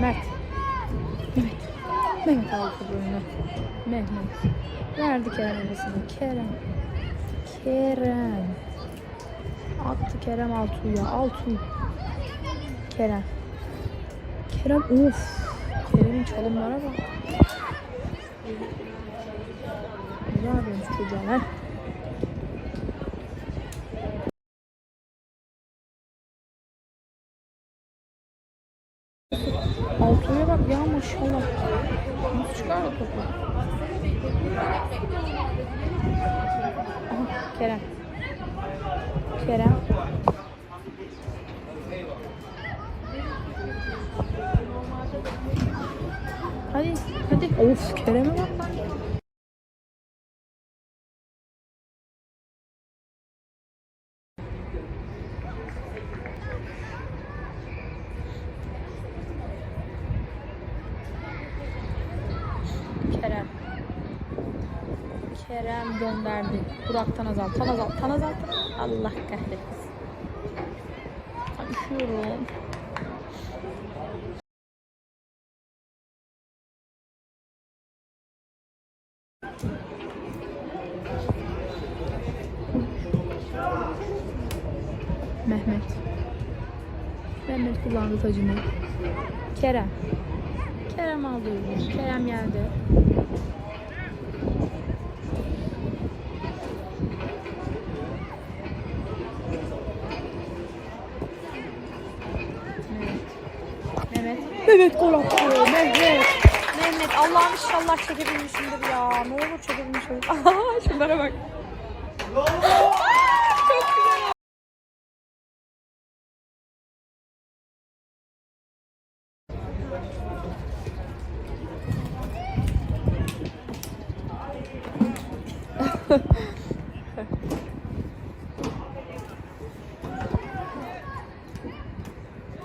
Mert. Mehmet. Mehmet aldı oyunu. Mehmet. Verdi Kerem arasını. Kerem. Kerem. Attı Kerem Altuğ'ya. Altuğ. Kerem. Kerem of. Kerem'in çalımlara bak. Ne yapıyorsunuz çocuğa lan? Altuğ'a bak ya maşallah. Nasıl çıkardı topu? Aha, Kerem. Kerem. Hadi, hadi. Of, Kerem'e bak lan. Kerem. Kerem gönderdi. Burak Tanazal. Tanazal. Tanazal. Allah kahretsin. Ay. Mehmet. Mehmet kullandı tacını. Kerem. Kerem aldı oyunu. Kerem geldi. Mehmet. Mehmet. Gol attı. Mehmet. Mehmet Allah'ım inşallah çekebilmişimdir ya. Ne olur çekebilmiş olur. Aha şunlara bak.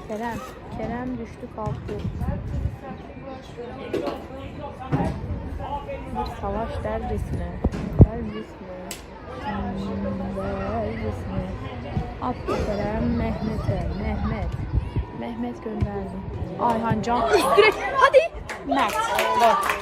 Kerem. Kerem düştü kalktı. Bir savaş dercesine. Dercesine. Hmm, dercesine. Attı Kerem Mehmet'e. Mehmet. Mehmet gönderdi. Ayhan Can. Üst direk. Hadi. Mert. Gol.